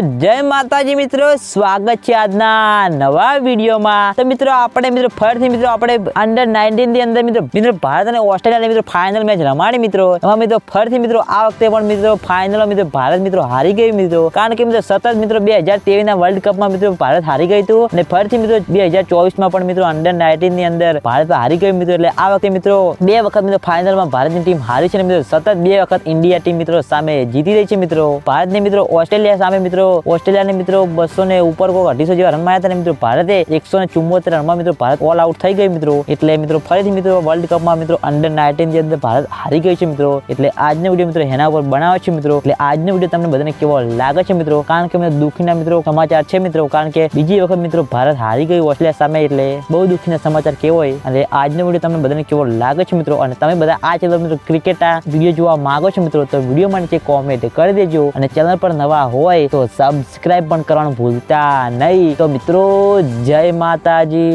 જય માતાજી મિત્રો, સ્વાગત છે આજના નવા વિડીયોમાં. તો મિત્રો, આપણે મિત્રો, ફરીથી મિત્રો, આપણે અંડર નાઇન્ટીનની અંદર મિત્રો મિત્રો, ભારત અને ઓસ્ટ્રેલિયાની મિત્રો ફાઇનલ મેચ રમાડી મિત્રો. એમાં મિત્રો, ફરીથી મિત્રો, આ વખતે પણ મિત્રો ફાઇનલ મિત્રો, ભારત મિત્રો હારી ગયું મિત્રો. કારણ કે મિત્રો, સતત મિત્રો, બે હજાર ના વર્લ્ડ કપમાં મિત્રો, ભારત હારી ગયું હતું. અને ફરીથી મિત્રો, બે હજાર ચોવીસમાં પણ મિત્રો અંડર નાઇન્ટીનની અંદર ભારત હારી ગયું મિત્રો. એટલે આ વખતે મિત્રો, બે વખત મિત્રો ફાઇનલમાં ભારતની ટીમ હારી છે મિત્રો, સતત બે વખત ઇન્ડિયા ટીમ મિત્રો સામે જીતી રહી છે મિત્રો. ભારતની મિત્રો, ઓસ્ટ્રેલિયા સામે મિત્રો ઓસ્ટ્રેલિયાની મિત્રો બસો ને ઉપર કોઈ અઢીસો જેવા રન માર્યા હતા મિત્રો, ભારતે એકસો ને ચુમ્મોતેર રનમાં મિત્રો, ભારત ઓલ આઉટ થઈ ગઈ મિત્રો. એટલે મિત્રો, ફરીથી મિત્રો વર્લ્ડ કપમાં મિત્રો અંડર નાઇન્ટીનની અંદર ભારત હારી ગઈ છે મિત્રો. એટલે આજનો વીડિયો મિત્રો એના ઉપર બનાવે છે મિત્રો. એટલે આજનો વીડિયો તમને બધાને કેવો લાગે છે મિત્રો? કારણ કે મિત્રો, દુઃખીના મિત્રો સમાચાર છે મિત્રો. કારણ કે બીજી વખત મિત્રો, ભારત હારી ગયું ઓસ્ટ્રેલિયા સામે, એટલે બહુ દુઃખીના સમાચાર કેવો હોય. અને આજનો વીડિયો તમને બધાને કેવો લાગે છે મિત્રો? અને તમે બધા આ ચેનલ મિત્રો ક્રિકેટ આ વીડિયો જોવા માંગો છો મિત્રો, તો વીડિયો માટે કોમેન્ટ કરી દેજો. અને ચેનલ પર નવા હોય તો સબસ્ક્રાઇબ પણ કરવાનું ભૂલતા નહીં. તો મિત્રો જય માતાજી.